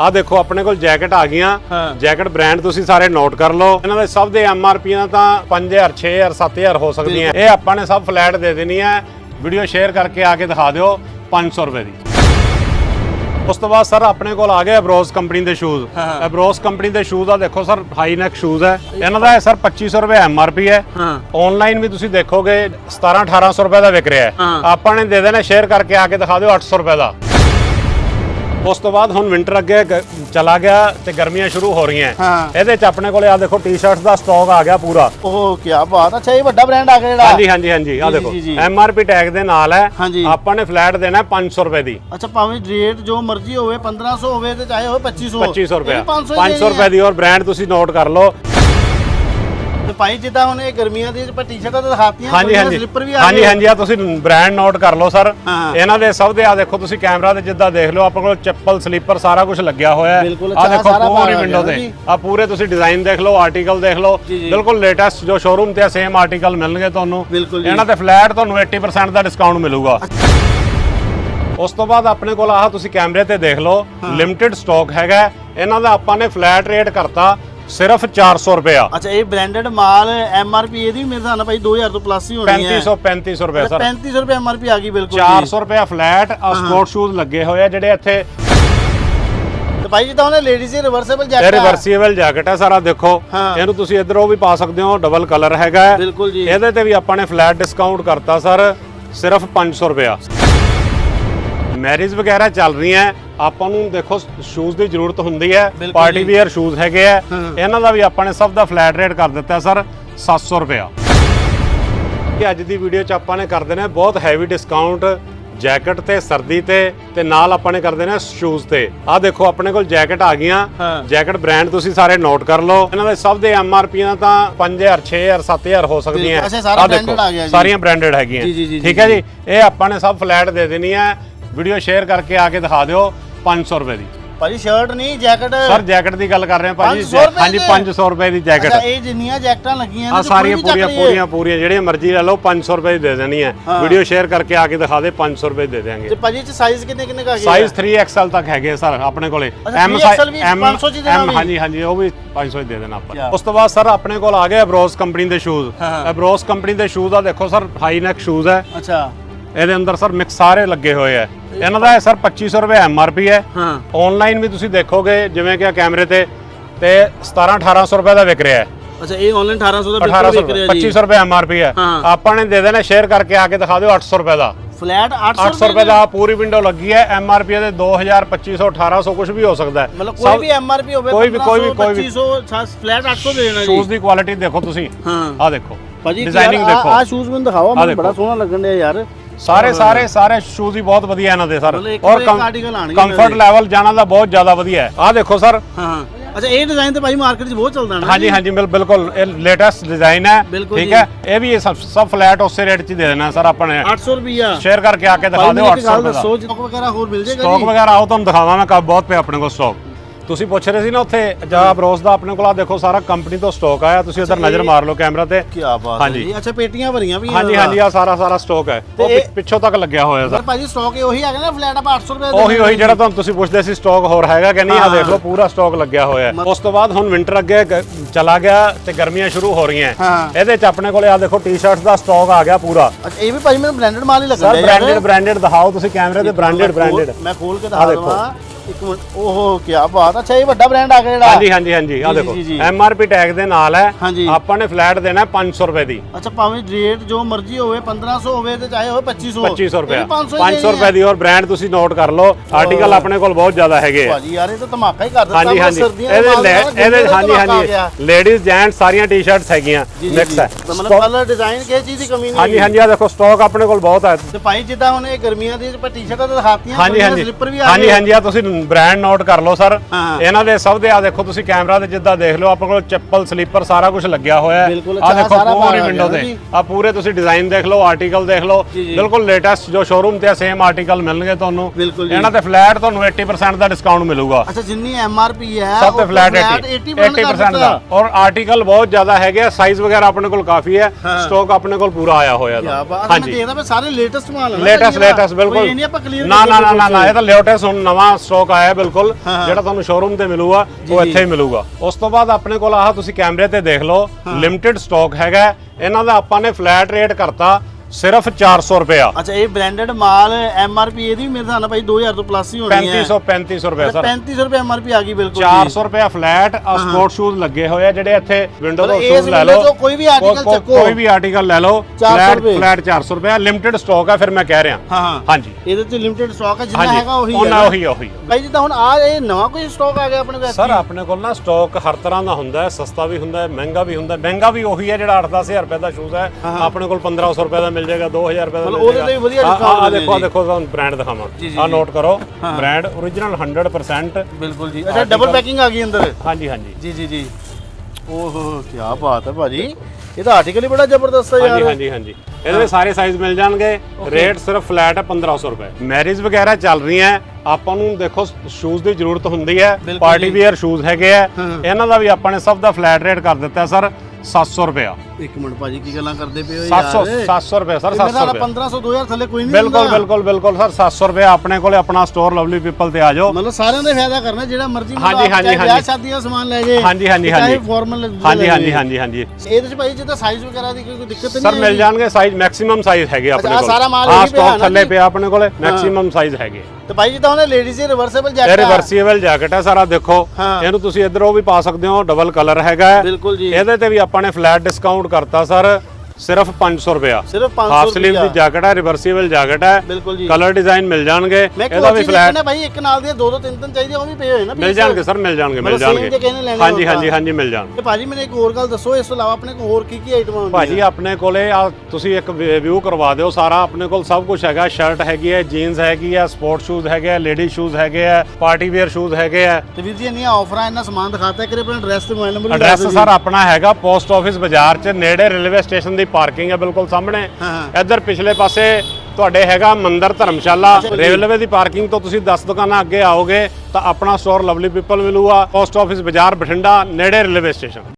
ਆ ਦੇਖੋ ਆਪਣੇ ਕੋਲ ਜੈਕਟ ਆ ਗਈਆਂ। ਜੈਕਟ ਬ੍ਰਾਂਡ ਤੁਸੀਂ ਸਾਰੇ ਨੋਟ ਕਰ ਲਓ। ਇਹਨਾਂ ਦੇ ਸਭ ਦੇ ਐਮਆਰਪੀ ਤਾਂ 5000 6000 7000 ਹੋ ਸਕਦੀਆਂ। ਇਹ ਆਪਾਂ ਨੇ ਸਭ ਫਲੈਟ ਦੇ ਦੇਣੀ ਹੈ। ਵੀਡੀਓ ਸ਼ੇਅਰ ਕਰਕੇ ਆ ਕੇ ਦਿਖਾ ਦਿਓ 500 ਰੁਪਏ ਦੀ। ਉਸ ਤੋਂ ਬਾਅਦ ਸਰ ਆਪਣੇ ਕੋਲ ਆ ਗਏ ਬਰੋਸ ਕੰਪਨੀ ਦੇ ਸ਼ੂਜ਼ ਹਾਂ। ਇਹ ਬਰੋਸ ਕੰਪਨੀ ਦੇ ਸ਼ੂਜ਼ ਆ ਦੇਖੋ ਸਰ ਹਾਈ ਨੈਕ ਸ਼ੂਜ਼ ਹੈ। ਇਹਨਾਂ ਦਾ ਸਰ 2500 ਰੁਪਏ ਐਮਆਰਪੀ ਹੈ। ਹਾਂ। ਆਨਲਾਈਨ ਵੀ ਤੁਸੀਂ ਦੇਖੋਗੇ 17 1800 ਰੁਪਏ ਦਾ ਵਿਕ ਰਿਹਾ ਹਾਂ। ਆਪਾਂ ਨੇ ਦੇ ਦੇਣਾ ਸ਼ੇਅਰ ਕਰਕੇ ਆ ਕੇ ਦਿਖਾ ਦਿਓ 800 ਰੁਪਏ ਦਾ। ਉਸ ਤੋਂ ਬਾਅਦ ਹੁਣ ਵਿੰਟਰ ਅੱਗੇ ਗ- ਚਲਾ ਗਿਆ ਤੇ ਗਰਮੀਆਂ ਸ਼ੁਰੂ ਹੋ ਰਹੀਆਂ। ਹਾਂ। ਇਹਦੇ ਚ ਆਪਣੇ ਕੋਲੇ ਆ ਦੇਖੋ ਟੀ-ਸ਼ਰਟਸ ਦਾ ਸਟਾਕ ਆ ਗਿਆ ਪੂਰਾ। ਉਹ ਕੀ ਬਾਤ ਅੱਛਾ ਇਹ ਵੱਡਾ ਬ੍ਰਾਂਡ ਆ ਗਿਆ ਜਿਹੜਾ। ਹਾਂਜੀ ਹਾਂਜੀ ਹਾਂਜੀ। ਆ ਜੀ, ਦੇਖੋ ਜੀ, ਜੀ। ਐਮਆਰਪੀ ਟੈਗ ਦੇ ਨਾਲ ਹੈ। ਆਪਾਂ ਨੇ ਫਲੈਟ ਦੇਣਾ 500 ਰੁਪਏ ਦੀ। ਅੱਛਾ ਭਾਵੇਂ ਰੇਟ ਜੋ ਮਰਜ਼ੀ ਹੋਵੇ 1500 ਹੋਵੇ ਤੇ ਚਾਹੇ ਹੋਵੇ। 2500 2500 ਰੁਪਏ ਇਹ ਵੀ 500 500 ਰੁਪਏ ਦੀ ਔਰ ਬ੍ਰਾਂਡ ਤੁਸੀਂ ਨੋਟ ਕਰ ਲਓ। ਤੇ ਭਾਈ ਜਿੱਦਾਂ ਹੁਣ ਇਹ ਗਰਮੀਆਂ ਦੀ ਆਪਾਂ ਟੀ-ਸ਼ਰਟਾਂ ਤਾਂ ਦਿਖਾਤੀਆਂ ਹਾਂਜੀ ਹਾਂਜੀ ਸਲਿੱਪਰ ਵੀ ਆ ਹਾਂਜੀ ਗਏ। ਹਾਂਜੀ ਆ ਤੁਸੀਂ ਬ੍ਰਾਂਡ ਨੋਟ ਕਰ ਲਓ ਸਰ। ਇਹਨਾਂ ਦੇ ਸਭ ਦੇ ਆ ਦੇਖੋ ਤੁਸੀਂ ਕੈਮਰਾ ਤੇ ਜਿੱਦਾਂ ਦੇਖ ਲਓ ਆਪਣੇ ਕੋਲ ਚੱਪਲ ਸਲੀਪਰ ਸਾਰਾ ਕੁਝ ਲੱਗਿਆ ਹੋਇਆ ਹੈ ਆ ਦੇਖੋ ਪੂਰੀ ਆ ਵਿੰਡੋ ਤੇ। ਆ ਪੂਰੇ ਤੁਸੀਂ ਡਿਜ਼ਾਈਨ ਦੇਖ ਲਓ ਆਰਟੀਕਲ ਦੇਖ ਲਓ। ਬਿਲਕੁਲ ਲੇਟੈਸਟ ਜੋ ਸ਼ੋਰੂਮ ਤੇ ਸੇਮ ਆਰਟੀਕਲ ਮਿਲਣਗੇ ਤੁਹਾਨੂੰ। ਇਹਨਾਂ ਤੇ ਫਲੈਟ ਤੁਹਾਨੂੰ 80% ਦਾ ਡਿਸਕਾਊਂਟ ਮਿਲੂਗਾ ਉਸ ਤੋਂ ਬਾਅਦ ਆਪਣੇ ਕੋਲ ਆਹ ਤੁਸੀਂ ਕੈਮਰੇ ਤੇ ਦੇਖ ਲਓ ਲਿਮਟਿਡ ਸਟਾਕ ਹੈਗਾ। ਇਹਨਾਂ ਦਾ ਆਪਾਂ ਨੇ ਫਲੈਟ ਰੇਟ ਕਰਤਾ ਸਿਰਫ 400 ਰੁਪਿਆ ਅੱਛਾ ਇਹ ਬ੍ਰਾਂਡਡ ਮਾਲ ਐਮਆਰਪੀ ਇਹਦੀ ਵੀ ਮੇਰੇ ਹਿਸਾਬ ਨਾਲ ਭਾਈ 2000 ਤੋਂ ਪਲੱਸ ਹੀ ਹੋਣੀ ਹੈ। 3500 3500 ਰੁਪਏ ਸਰ। 3500 ਰੁਪਏ ਐਮਆਰਪੀ ਆ ਗਈ ਬਿਲਕੁਲ ਜੀ। 400 ਰੁਪਏ ਫਲੈਟ ਆ ਸਪੋਰਟ ਸ਼ੂਜ਼ ਲੱਗੇ ਹੋਏ ਆ ਜਿਹੜੇ ਇੱਥੇ ਤੇ ਭਾਈ ਜਿੱਦਾਂ ਉਹਨੇ ਲੇਡੀਜ਼ ਦੀ ਰਿਵਰਸੇਬਲ ਜੈਕਟ ਰਿਵਰਸੀਬਲ ਜੈਕਟ ਹੈ ਸਾਰਾ ਦੇਖੋ। ਹਾਂ। ਇਹਨੂੰ ਤੁਸੀਂ ਇਧਰੋਂ ਵੀ ਪਾ ਸਕਦੇ ਹੋ ਡਬਲ ਕਲਰ ਹੈਗਾ ਹੈ। ਬਿਲਕੁਲ ਜੀ। ਇਹਦੇ ਤੇ ਵੀ ਆਪਾਂ ਨੇ ਫਲੈਟ ਡਿਸਕਾਊਂਟ ਕਰਤਾ ਸਰ ਸਿਰਫ 500 ਰੁਪਿਆ ਮੈਰਿਜ ਵਗੈਰਾ ਚੱਲ ਰਹੀਆਂ ਆਪਾਂ ਨੂੰ ਦੇਖੋ ਸ਼ੂਜ਼ ਦੀ ਜ਼ਰੂਰਤ ਹੁੰਦੀ ਹੈ। ਪਾਰਟੀ। ਵੇਅਰ ਸ਼ੂਜ਼ ਹੈਗੇ ਆ। ਇਹਨਾਂ ਦਾ ਵੀ ਆਪਾਂ ਨੇ ਸਭ ਦਾ ਫਲੈਟ ਰੇਟ ਕਰ ਦਿੱਤਾ ਸਰ 700 ਰੁਪਿਆ ਕਿ ਅੱਜ ਦੀ ਵੀਡੀਓ 'ਚ ਆਪਾਂ ਨੇ ਕਰ ਦੇਣਾ ਬਹੁਤ ਹੈਵੀ ਡਿਸਕਾਊਂਟ ਜੈਕਟ ਤੇ ਸਰਦੀ ਤੇ ਤੇ ਨਾਲ ਆਪਾਂ ਨੇ ਕਰ ਦੇਣਾ ਸ਼ੂਜ਼ ਤੇ। ਆਹ ਦੇਖੋ ਆਪਣੇ ਕੋਲ ਜੈਕਟ ਆ ਗਈਆਂ। ਜੈਕਟ ਬ੍ਰਾਂਡ ਤੁਸੀਂ ਸਾਰੇ ਨੋਟ ਕਰ ਲਓ। ਇਹਨਾਂ ਦੇ ਸਭ ਦੇ ਐਮਆਰਪੀ ਤਾਂ 5000 6000 7000 ਹੋ ਸਕਦੀਆਂ। ਦੇਖੋ, ਆ ਜੀ। ਸਾਰੀਆਂ ਬ੍ਰਾਂਡਡ ਹੈਗੀਆਂ। ਠੀਕ ਹੈ ਜੀ। ਇਹ ਆਪਾਂ ਨੇ ਸਭ ਫਲੈਟ ਦੇ ਦੇਣੀ ਹੈ। ਵੀਡੀਓ ਸ਼ੇਅਰ ਕਰਕੇ ਆ ਕੇ ਦਿਖਾ ਦਿਓ। 500 ਰੁਪਏ ਦੀ ਭਾਜੀ ਸ਼ਰਟ ਨਹੀਂ ਜੈਕਟ ਸਰ ਜੈਕਟ ਦੀ ਗੱਲ ਕਰ ਰਹੇ ਹਾਂ ਭਾਜੀ 500 ਰੁਪਏ ਹਾਂਜੀ ਦੀ? 500 ਰੁਪਏ ਦੀ ਜੈਕਟ ਅੱਛਾ ਇਹ ਜਿੰਨੀਆਂ ਜੈਕਟਾਂ ਲੱਗੀਆਂ ਆ ਸਾਰੀਆਂ ਕੋਈ ਵੀ ਪੂਰੀਆਂ ਚੱਕ ਲਈਏ। ਪੂਰੀਆਂ ਪੂਰੀਆਂ ਜਿਹੜੀਆਂ ਮਰਜ਼ੀ ਲੈ ਲਓ 500 ਰੁਪਏ ਦੀ ਦੇ ਦੇਣੀ ਹੈ ਹਾਂ। ਵੀਡੀਓ ਸ਼ੇਅਰ ਕਰਕੇ ਆ ਕੇ ਦਿਖਾ ਦੇ 500 ਰੁਪਏ ਦੀ ਤੇ ਭਾਜੀ ਚ ਸਾਈਜ਼ ਕਿੰਨੇ ਕਿੰਨੇ ਕਾ ਗਿਆ ਸਾਈਜ਼ 3XL ਤੱਕ ਹੈਗੇ ਸਰ ਆਪਣੇ ਕੋਲੇ ਅੱਛਾ, M 3XL ਵੀ M 500 ਚ ਦੇਣਾ ਵੀ? ਹਾਂਜੀ ਹਾਂਜੀ ਉਹ ਵੀ 500 ਚ ਦੇ ਦੇਣਾ ਆਪਾਂ? ਉਸ ਤੋਂ ਬਾਅਦ ਸਰ ਆਪਣੇ ਕੋਲ ਆ ਗਏ ਬਰੋਸ ਕੰਪਨੀ ਦੇ ਸ਼ੂਜ਼ ਹਾਂ। ਇਹ ਬਰੋਸ ਕੰਪਨੀ ਦੇ ਸ਼ੂਜ਼ ਆ ਦੇਖੋ ਸਰ ਹਾਈ ਨੈਕ ਸ਼ੂਜ਼ ਹੈ ਅੱਛਾ ਇਹਦੇ ਅੰਦਰ ਸਰ ਮਿਕਸ ਸਾਰੇ ਲੱਗੇ ਹੋਏ ਆ। ਇਹਨਾਂ ਦਾ ਸਰ 2500 ਰੁਪਏ ਐਮਆਰਪੀ ਹੈ। ਹਾਂ। ਆਨਲਾਈਨ ਵੀ ਤੁਸੀਂ ਦੇਖੋਗੇ ਜਿਵੇਂ ਕਿ ਆ ਕੈਮਰੇ ਤੇ ਤੇ 17 1800 ਰੁਪਏ ਦਾ ਵਿਕ ਰਿਹਾ ਹੈ। ਅੱਛਾ ਇਹ ਆਨਲਾਈਨ 1800 ਦਾ 1800 ਬਿਲਕੁਲ ਵਿਕ ਰਿਹਾ ਜੀ। 2500 ਰੁਪਏ ਐਮਆਰਪੀ ਹੈ। ਹਾਂ। ਆਪਾਂ ਨੇ ਦੇ ਦੇਣਾ ਸ਼ੇਅਰ ਕਰਕੇ ਆ ਕੇ ਦਿਖਾ ਦਿਓ 800 ਰੁਪਏ ਦਾ। ਫਲੈਟ 800 800 ਰੁਪਏ ਦਾ? ਪੂਰੀ ਵਿੰਡੋ ਲੱਗੀ ਹੈ ਐਮਆਰਪੀ ਦੇ 2000 2500 1800 ਕੁਝ ਵੀ ਹੋ ਸਕਦਾ ਹੈ। ਮਤਲਬ ਕੋਈ ਵੀ ਐਮਆਰਪੀ ਹੋਵੇ ਕੋਈ ਵੀ- ਕੋਈ ਵੀ- ਕੋਈ ਵੀ। 2500 ਫਲੈਟ 800 ਦੇ ਦੇਣਾ ਸ਼ੂਜ਼ ਜੀ ਦੀ ਕੁਆਲਿਟੀ ਦੇਖੋ ਤੁਸੀਂ। ਹਾਂ। ਆਹ ਦੇਖੋ। ਭਾਜੀ ਡਿਜ਼ਾਈਨਿੰਗ ਦੇਖੋ। ਆ ਸ਼ੂਜ਼ ਮੈਨੂੰ ਦਿਖਾਓ ਮੈਨੂੰ। ਬੜਾ ਸੋਹਣਾ ਲੱਗਣ ਡਿਆ ਯਾਰ। ਸਾਰੇ ਸਾਰੇ ਸਾਰੇ ਸ਼ੂਜ਼ ਹੀ ਬਹੁਤ ਵਧੀਆ ਇਹਨਾਂ ਦੇ ਸਰ ਮਤਲਬ ਔਰ ਇੱਕ ਕੰਫਰਟ। ਲੈਵਲ ਜਾਣਾ ਦਾ ਬਹੁਤ ਜ਼ਿਆਦਾ ਵਧੀਆ ਹੈ। ਆਹ ਦੇਖੋ ਸਰ ਹਾਂ ਅੱਛਾ ਇਹ ਡਿਜ਼ਾਈਨ ਤੇ ਭਾਈ ਮਾਰਕੀਟ 'ਚ ਬਹੁਤ ਚੱਲਦਾ ਨਾ ਹਾਂਜੀ ਹਾਂਜੀ ਬਿਲ- ਬਿਲਕੁਲ। ਇਹ ਲੇਟੈਸਟ ਡਿਜ਼ਾਈਨ ਹੈ। ਬਿਲਕੁਲ ਠੀਕ ਜੀ। ਹੈ? ਇਹ ਵੀ ਇਹ ਸਭ ਸਭ ਫਲੈਟ ਉਸੇ ਰੇਟ 'ਚ ਹੀ ਦੇ ਦੇਣਾ ਸਰ ਆਪਾਂ ਨੇ 800 ਰੁਪਿਆ ਸ਼ੇਅਰ ਕਰਕੇ ਆ ਕੇ ਦਿਖਾ ਦਿਓ ਮੈਨੂੰ ਇੱਕ 800 ਗੱਲ ਰੁਪਏ ਦਾ। ਦੱਸੋ ਸਟਾਕ ਵਗੈਰਾ ਹੋਰ ਮਿਲ ਜਾਏਗਾ ਸਟਾਕ ਜੀ? ਵਗੈਰਾ ਆਓ ਤੁਹਾਨੂੰ ਦਿਖਾਵਾਂ ਮੈਂ ਕਾ ਬਹੁਤ ਪਿਆ ਆਪਣੇ ਕੋਲ ਸਟਾਕ ਤੁਸੀਂ ਪੁੱਛ ਰਹੇ ਸੀ ਨਾ ਉੱਥੇ ਜਾ ਬਰੋਸ ਦਾ ਆਪਣੇ ਕੋਲ ਆ ਦੇਖੋ ਸਾਰਾ ਕੰਪਨੀ ਤੋਂ ਸਟਾਕ ਆਇਆ ਤੁਸੀਂ ਉਧਰ ਨਜ਼ਰ ਮਾਰ ਲਓ ਕੈਮਰਾ ਤੇ। ਕੀ ਬਾਤ ਹੈ। ਜੀ। ਅੱਛਾ ਪੇਟੀਆਂ ਭਰੀਆਂ ਵੀ ਹਾਂਜੀ ਹਾਂਜੀ ਆ ਸਾਰਾ ਸਾਰਾ ਸਟਾਕ ਹੈ। ਉਹ ਪਿੱਛੋਂ ਤੱਕ ਲੱਗਿਆ ਹੋਇਆ ਸਰ। ਭਾਜੀ ਸਟਾਕ ਇਹ ਉਹੀ ਹੈਗਾ ਨਾ ਫਲੈਟ ਆਪਾਂ 800 ਰੁਪਏ ਦੇ ਉਹੀ ਉਹੀ ਜਿਹੜਾ ਤੁਹਾਨੂੰ ਤੁਸੀਂ ਪੁੱਛਦੇ ਸੀ ਸਟਾਕ ਹੋਰ ਹੈਗਾ ਕਿ ਨਹੀਂ ਆ। ਦੇਖ ਲਓ ਪੂਰਾ ਸਟਾਕ ਲੱਗਿਆ ਹੋਇਆ ਹੈ। ਉਸ ਤੋਂ ਬਾਅਦ ਹੁਣ ਵਿੰਟਰ ਅੱਗੇ ਚਲਾ ਗਿਆ ਤੇ ਗਰਮੀਆਂ ਸ਼ੁਰੂ ਹੋ ਰਹੀਆਂ। ਇਹਦੇ ਚ ਆਪਣੇ ਕੋਲੇ ਆ ਦੇਖੋ ਟੀ-ਸ਼ਰਟਸ ਦਾ ਸਟਾਕ ਆ ਗਿਆ ਪੂਰਾ। ਇਹ ਵੀ ਭਾਜੀ ਮੈਨੂੰ ਬ੍ਰਾਂਡਡ ਮਾਲ ਹੀ ਲੱਗਦਾ ਸਰ ਬ੍ਰਾਂਡਡ ਬ੍ਰਾਂਡਡ ਦਿਖਾਓ ਤੁਸੀਂ ਕੈਮਰੇ ਤੇ ਬ੍ਰਾਂਡਡ ਬ੍ਰਾਂਡਡ ਮੈਂ ਖੋਲ ਕੇ ਦੇਖੋ। ਦਵਾਂ। ਇੱਕ ਮਿੰਟ ਓਹੋ ਕੀ ਬਾਤ ਅੱਛਾ ਇਹ ਵੱਡਾ ਬ੍ਰਾਂਡ ਆ ਗਿਆ ਜਿਹੜਾ ਹਾਂਜੀ ਹਾਂਜੀ ਹਾਂਜੀ ਆ ਜੀ, ਦੇਖੋ ਜੀ, ਟੈਗ ਦੇ ਨਾਲ ਹੈ। ਆਪਾਂ ਨੇ ਫਲੈਟ ਦੇਣਾ 500 ਰੁਪਏ ਦੀ। ਅੱਛਾ ਭਾਵੇਂ ਰੇਟ ਜੋ ਮਰਜ਼ੀ ਹੋਵੇ 1500 ਹੋਵੇ ਤੇ ਚਾਹੇ ਹੋਵੇ 2500 2500 ਰੁਪਏ। ਇਹ ਵੀ 500 500 ਰੁਪਏ ਦੀ ਔਰ ਬ੍ਰਾਂਡ ਤੁਸੀਂ ਨੋਟ ਕਰ ਲਓ। ਆਰਟੀਕਲ ਆਪਣੇ ਕੋਲ ਬਹੁਤ ਜ਼ਿਆਦਾ ਹੈਗੇ ਭਾਜੀ ਯਾਰ ਇਹ ਤਾਂ ਧਮਾਕਾ ਹੀ ਕਰ ਦਿੱਤਾ। ਹਾਂਜੀ ਹਾਂਜੀ। ਇਹਦੇ ਲੈ- ਇਹਦੇ ਹਾਂਜੀ ਧਮਾਕਾ ਆ ਗਿਆ। ਹਾਂਜੀ ਲੇਡੀਜ਼ ਜੈਂਟਸ ਸਾਰੀਆਂ ਟੀ-ਸ਼ਰਟਸ ਹੈਗੀਆਂ। ਜੀ ਜੀ ਮਿਕਸ ਹੈ। ਤਾਂ ਮਤਲਬ ਕਲਰ ਡਿਜ਼ਾਈਨ ਕਿਸੇ ਚੀਜ਼ ਦੀ ਕਮੀ ਨਹੀਂ ਹਾਂਜੀ ਹਾਂਜੀ ਆ ਦੇਖੋ ਸਟਾਕ ਆਪਣੇ ਕੋਲ ਬਹੁਤ ਹੈ ਤੇ ਭਾਈ ਜਿੱਦਾਂ ਹੁਣ ਇਹ ਗਰਮੀਆਂ ਦੀ ਆਪਾਂ ਟੀ-ਸ਼ਰਟਾਂ ਤਾਂ ਦਿਖਾਤੀਆਂ ਹਾਂਜੀ ਹਾਂਜੀ। ਸਲਿੱਪਰ ਵੀ ਆ ਹਾਂਜੀ ਗਏ। ਹਾਂਜੀ ਆ ਤੁਸੀਂ ਬ੍ਰਾਂਡ ਨੋਟ ਕਰ ਲਓ ਸਰ ਹਾਂ। ਇਹਨਾਂ ਦੇ ਸਭ ਦੇ ਆ ਦੇਖੋ ਤੁਸੀਂ ਕੈਮਰਾ ਤੇ ਜਿੱਦਾਂ ਦੇਖ ਲਓ ਆਪਣੇ ਕੋਲ ਚੱਪਲ ਸਲੀਪਰ ਸਾਰਾ ਕੁਝ ਲੱਗਿਆ ਹੋਇਆ ਹੈ। ਬਿਲਕੁਲ, ਆ ਅੱਛਾ, ਦੇਖੋ ਸਾਰਾ ਪੂਰੀ ਆ ਵਿੰਡੋ ਗਿਆ ਤੇ। ਜੀ। ਆ ਪੂਰੇ ਤੁਸੀਂ ਡਿਜ਼ਾਈਨ ਦੇਖ ਲਓ ਆਰਟੀਕਲ ਦੇਖ ਲਓ। ਜੀ, ਜੀ। ਬਿਲਕੁਲ ਲੇਟੈਸਟ ਜੋ ਸ਼ੋਰੂਮ ਤੇ ਸੇਮ ਆਰਟੀਕਲ ਮਿਲਣਗੇ ਤੁਹਾਨੂੰ। ਬਿਲਕੁਲ ਜੀ। ਇਹਨਾਂ ਤੇ ਫਲੈਟ ਤੁਹਾਨੂੰ 80% ਦਾ ਡਿਸਕਾਊਂਟ ਮਿਲੂਗਾ। ਅੱਛਾ ਜਿੰਨੀ ਐਮਆਰਪੀ ਹੈ ਸਭ ਤੇ ਫਲੈਟ 80% 80% ਦਾ। ਔਰ ਆਰਟੀਕਲ ਬਹੁਤ ਜ਼ਿਆਦਾ ਹੈਗੇ ਸਾਈਜ਼ ਵਗੈਰਾ ਆਪਣੇ ਕੋਲ ਕਾਫੀ ਹੈ। ਸਟਾਕ ਆਪਣੇ ਕੋਲ ਪੂਰਾ ਆਇਆ ਹੋਇਆ ਦਾ ਬਾਤ ਹੈ ਮੈਂ ਦੇਖਦਾ ਮੈਂ ਸਾਰੇ ਲੇਟੈਸਟ ਮਾਲ ਲੇਟੈਸਟ। ਲੇਟੈਸਟ ਬਿਲਕੁਲ। ਆਪਾਂ ਨਾ ਨਾ ਨਾ ਨਾ ਨਾ ਇਹ ਤਾਂ ਲੇਟੈਸਟ ਹੁਣ ਨਵਾਂ ਸਟਾਕ ਸਟਾਕ ਆਇਆ ਬਿਲਕੁਲ। ਜਿਹੜਾ ਤੁਹਾਨੂੰ ਸ਼ੋਰੂਮ ਤੇ ਮਿਲੂਗਾ ਉਹ। ਇੱਥੇ ਹੀ ਮਿਲੂਗਾ ਉਸ ਤੋਂ ਬਾਅਦ ਆਪਣੇ ਕੋਲ ਆਹ ਤੁਸੀਂ ਕੈਮਰੇ ਤੇ ਦੇਖ ਲਓ ਲਿਮਟਿਡ ਸਟਾਕ ਹੈਗਾ। ਇਹਨਾਂ ਦਾ ਆਪਾਂ ਨੇ ਫਲੈਟ ਰੇਟ ਕਰਤਾ ਸਿਰਫ 400 ਰੁਪਿਆ ਅੱਛਾ ਇਹ ਬ੍ਰਾਂਡਡ ਮਾਲ ਐਮ ਆਰ ਪੀ ਇਹਦੀ ਮੇਰੇ ਹਿਸਾਬ ਨਾਲ ਭਾਈ 2000 ਤੋਂ ਪਲੱਸ ਹੀ ਹੋਣੀ ਹੈ। 3500 3500 ਰੁਪਏ ਸਰ 3500 ਰੁਪਏ ਐਮ ਆਰ ਪੀ ਆ ਗਈ ਬਿਲਕੁਲ ਜੀ। 400 ਰੁਪਏ ਫਲੈਟ ਆ ਸਪੋਰਟ ਸ਼ੂਜ਼ ਲੱਗੇ ਹੋਏ ਆ ਜਿਹੜੇ ਇੱਥੇ ਵਿੰਡੋ ਤੋਂ ਸ਼ੂਜ਼ ਲੈ ਲਓ। ਕੋਈ ਵੀ ਕੋ- ਚੱਕੋ। ਕੋਈ ਵੀ ਆਰਟੀਕਲ ਲੈ ਲਓ। 400 ਫਲੈਟ। ਫਲੈਟ 400 ਰੁਪਏ ਲਿਮਟਿਡ ਸਟਾਕ ਆ ਫਿਰ ਮੈਂ ਕਹਿ ਰਿਹਾ। ਹਾਂ ਹਾਂਜੀ। ਇਹਦੇ ਤੇ ਲਿਮਟਿਡ ਸਟਾਕ ਹੈ ਜਿੰਨਾ ਹੈਗਾ ਉਹੀ ਉਹਨਾਂ ਹੈ ਉਹੀ ਉਹੀ। ਭਾਈ ਜਿੱਦਾਂ ਹੁਣ ਆ ਇਹ ਨਵਾਂ ਕੋਈ ਸਟਾਕ ਆ ਗਿਆ ਆਪਣੇ ਕੋਲ ਸਰ ਆਪਣੇ ਕੋਲ ਨਾ ਸਟਾਕ ਹਰ ਤਰ੍ਹਾਂ ਦਾ ਹੁੰਦਾ ਹੈ ਸਸਤਾ ਵੀ ਹੁੰਦਾ ਹੈ ਮਹਿੰਗਾ ਵੀ ਹੁੰਦਾ ਹੈ। ਮਹਿੰਗਾ ਵੀ ਉਹੀ ਹੈ ਜਿਹੜਾ 8-10000 ਰੁਪਏ ਦਾ ਸ਼ੂਜ਼ ਹੈ। ਆਪਣੇ ਕੋਲ 1500 ਰੁਪਏ ਦਾ ਮਿਲ ਜਾਏਗਾ 2000 ਰੁਪਏ ਦਾ ਮਤਲਬ ਉਹਦੇ ਤੇ ਵੀ ਵਧੀਆ ਆ discount ਦਿੰਦੇ ਦੇਖੋ। ਦੇਖੋ ਤੁਹਾਨੂੰ ਬ੍ਰਾਂਡ ਦਿਖਾਵਾਂ। ਆ। ਨੋਟ ਕਰੋ ਬ੍ਰਾਂਡ origignal 100% ਬਿਲਕੁਲ ਜੀ। ਅੱਛਾ ਡਬਲ ਪੈਕਿੰਗ ਆ ਗਈ ਅੰਦਰ। ਹਾਂਜੀ ਹਾਂਜੀ। ਜੀ ਜੀ ਜੀ। ਓਹੋ ਕੀ ਬਾਤ ਹੈ ਭਾਜੀ। ਇਹ ਤਾਂ ਆਰਟੀਕਲ ਹੀ ਬੜਾ ਜ਼ਬਰਦਸਤ ਹੈ ਯਾਰ। ਹਾਂਜੀ ਹਾਂਜੀ। ਇਹਦੇ ਵਿੱਚ ਸਾਰੇ ਸਾਈਜ਼ ਮਿਲ ਜਾਣਗੇ। ਰੇਟ ਸਿਰਫ ਫਲੈਟ ਹੈ 1500 ਰੁਪਏ। ਮੈਰਿਜ ਵਗੈਰਾ ਚੱਲ ਰਹੀਆਂ ਆਪਾਂ ਨੂੰ ਦੇਖੋ ਸ਼ੂਜ਼ ਦੀ ਜ਼ਰੂਰਤ ਹੁੰਦੀ ਹੈ। ਪਾਰਟੀ। ਵੇਅਰ ਸ਼ੂਜ਼ ਹੈਗੇ ਆ। ਇਹਨਾਂ ਦਾ ਵੀ ਆਪਾਂ ਨੇ ਸਭ ਦਾ ਫਲੈਟ ਰੇਟ ਕਰ ਦਿੱਤਾ ਸਰ 700 ਰੁਪਿਆ ਇੱਕ ਮਿੰਟ ਭਾਜੀ ਕੀ ਗੱਲਾਂ ਕਰਦੇ ਪਏ ਹੋ 700 ਯਾਰ 700 ਰੁਪਏ ਸਰ 700 700 ਰੁਪਏ 1500 2000 ਥੱਲੇ ਕੋਈ ਨਹੀਂ ਬਿਲਕੁਲ। ਬਿਲਕੁਲ ਬਿਲਕੁਲ ਸਰ 700 ਰੁਪਏ ਆਪਣੇ ਕੋਲੇ ਆਪਣਾ ਸਟੋਰ ਲਵਲੀ ਪੀਪਲ ਤੇ ਆ ਜਾਓ ਮਤਲਬ ਸਾਰਿਆਂ ਦਾ ਫਾਇਦਾ ਕਰਨਾ ਜਿਹੜਾ ਮਰਜ਼ੀ ਹਾਂਜੀ, ਹਾਂਜੀ, ਵਿਆਹ। ਸ਼ਾਦੀ ਦਾ ਸਮਾਨ ਲੈ ਜੇ ਹਾਂਜੀ, ਹਾਂਜੀ, ਹਾਂਜੀ। ਫਾਰਮਲ ਹਾਂਜੀ ਹਾਂਜੀ ਹਾਂਜੀ ਹਾਂਜੀ ਇਹਦੇ ਚ ਭਾਈ ਜਿੱਦਾਂ ਸਾਈਜ਼ ਵਗੈਰਾ ਦੀ ਕੋਈ ਦਿੱਕਤ ਨਹੀਂ ਸਰ ਮਿਲ ਜਾਣਗੇ ਸਾਈਜ਼ ਮੈਕਸਿਮਮ ਸਾਈਜ਼ ਹੈਗੇ ਆਪਣੇ ਕੋਲ ਸਾਰਾ ਮਾਲ ਇਹੀ ਸਟਾਕ ਥੱਲੇ ਜੀ? ਪਿਆ ਆਪਣੇ ਕੋਲੇ ਮੈਕਸਿਮਮ ਸਾਈਜ਼ ਹੈਗੇ ਤੇ ਭਾਈ ਜਿੱਦਾਂ ਉਹਨੇ ਲੇਡੀਜ਼ ਦੀ ਰਿਵਰਸੇਬਲ ਜੈਕਟ ਰਿਵਰਸੀਬਲ ਜੈਕਟ ਹੈ ਸਾਰਾ ਦੇਖੋ ਹਾਂ। ਇਹਨੂੰ ਤੁਸੀਂ ਇਧਰੋਂ ਵੀ ਪਾ ਸਕਦੇ ਹੋ ਡਬਲ ਕਲਰ ਹੈਗਾ ਹੈ। ਬਿਲਕੁਲ ਜੀ ਇਹਦੇ ਤੇ ਵੀ ਆਪਾਂ ਨੇ ਫਲੈਟ ਡਿਸਕਾਊਂਟ ਕਰਤਾ ਸਰ ਸਿਰਫ 500 ਰੁਪਿਆ ਸਿਰਫ 500 ਹਾਫ ਸਲੀਵ। ਦੀ ਜੈਕਟ ਹੈ ਰਿਵਰਸੀਬਲ ਜੈਕਟ ਹੈ ਕਲਰ ਡਿਜ਼ਾਈਨ ਮਿਲ ਜਾਣਗੇ। ਇਹਦਾ ਵੀ ਫਲੈਟ ਦੇਖਣਾ ਭਾਈ ਇੱਕ ਨਾਲ ਦੀਆਂ ਦੋ ਦੋ ਤਿੰਨ ਤਿੰਨ ਚਾਹੀਦੀਆਂ ਉਹ ਵੀ ਪਏ ਹੋਏ ਨਾ ਮਿਲ। ਜਾਣਗੇ ਸਰ ਮਿਲ ਜਾਣਗੇ ਮਿਲ ਜਾਣਗੇ। ਨੇ ਹਾਂਜੀ ਹਾਂਜੀ। ਹਾਂਜੀ ਮਿਲ ਜਾਣਗੇ। ਤੇ ਭਾਜੀ ਮੈਨੂੰ ਇੱਕ ਹੋਰ ਗੱਲ ਦੱਸੋ ਇਸ ਤੋਂ ਇਲਾਵਾ ਆਪਣੇ ਕੋਲ ਹੋਰ ਕੀ ਕੀ ਆਈਟਮਾਂ ਹੁੰਦੀਆਂ ਭਾਜੀ ਆਪਣੇ ਕੋਲੇ ਆ ਤੁਸੀਂ ਇੱਕ ਵਿਊ ਕਰਵਾ ਦਿਓ ਸਾਰਾ। ਆਪਣੇ ਕੋਲ ਸਭ ਕੁਝ ਹੈਗਾ। ਸ਼ਰਟ ਹੈਗੀ ਹੈ ਜੀਨਸ ਹੈਗੀ ਹੈ ਸਪੋਰਟ ਸ਼ੂਜ਼ ਹੈਗੇ ਆ ਲੇਡੀ ਸ਼ੂਜ਼ ਹੈਗੇ ਆ ਪਾਰਟੀ ਵੇਅਰ ਸ਼ੂਜ਼ ਹੈਗੇ ਆ। ਤੇ ਵੀਰ ਜੀ ਇੰਨੀਆਂ ਆਫਰਾਂ ਇੰਨਾ ਸਮਾਨ ਦਿਖਾਤਾ ਕਰੇ ਆਪਣਾ ਐਡਰੈਸ ਤੇ ਮੋਬਾਈਲ ਨੰਬਰ ਐਡਰੈਸ ਸਰ ਆਪਣਾ ਹੈਗਾ ਪੋਸਟ ਆਫਿਸ ਬਾਜ਼ਾਰ 'ਚ ਨੇੜੇ ਰੇਲਵੇ ਸਟੇਸ਼ਨ ਦੀ ਪਾਰਕਿੰਗ ਹੈ ਬਿਲਕੁਲ ਸਾਹਮਣੇ। ਇੱਧਰ ਪਿਛਲੇ ਪਾਸੇ ਤੁਹਾਡੇ ਹੈਗਾ ਮੰਦਰ ਧਰਮਸ਼ਾਲਾ। ਰੇਲਵੇ ਦੀ ਪਾਰਕਿੰਗ ਤੋਂ ਤੁਸੀਂ 10 ਦੁਕਾਨਾਂ ਅੱਗੇ ਆਓਗੇ ਤਾਂ ਆਪਣਾ ਸਟੋਰ ਲਵਲੀ ਪੀਪਲ ਮਿਲੂਗਾ ਪੋਸਟ ਆਫਿਸ ਬਾਜ਼ਾਰ ਬਠਿੰਡਾ ਨੇੜੇ ਰੇਲਵੇ ਸਟੇਸ਼ਨ।